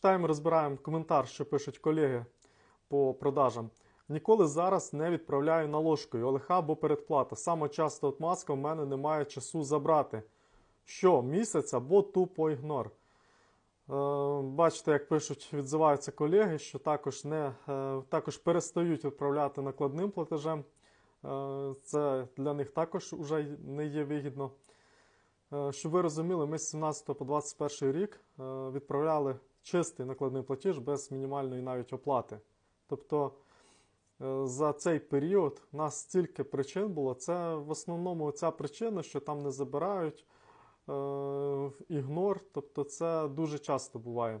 Читаємо, розбираємо коментар, що пишуть колеги по продажам. Ніколи зараз не відправляю наложкою ОЛХ або передплата. Саме часто от маска в мене немає часу забрати. Що, місяць або тупо ігнор. Е, Бачите, як пишуть, відзиваються колеги, що також, не, е, також перестають відправляти накладним платежем. Е, Це для них також вже не є вигідно. Е, Щоб ви розуміли, ми з 17 по 21 рік е, відправляли чистий накладний платіж без мінімальної навіть оплати. Тобто е, за цей період у нас стільки причин було. Це в основному ця причина, що там не забирають ігнор. Тобто це дуже часто буває.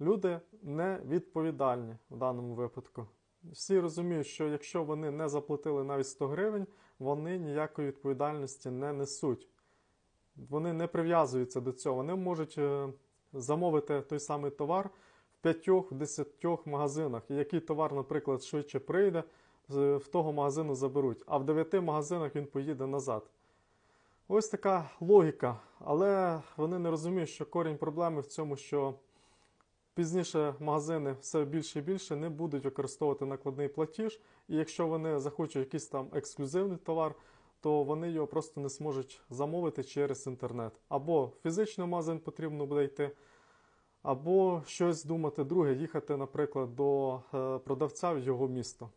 Люди невідповідальні в даному випадку. Всі розуміють, що якщо вони не заплатили навіть 100 гривень, вони ніякої відповідальності не несуть. Вони не прив'язуються до цього. Вони можуть е, замовити той самий товар в 5-10 магазинах. І який товар, наприклад, швидше прийде, в того магазину заберуть, а в 9 магазинах він поїде назад. Ось така логіка. Але вони не розуміють, що корінь проблеми в цьому, що пізніше магазини все більше і більше не будуть використовувати накладний платіж. І якщо вони захочуть якийсь там ексклюзивний товар, то вони його просто не зможуть замовити через інтернет. Або фізично магазин потрібно буде йти, або щось думати друге, їхати, наприклад, до е, продавця в його місто.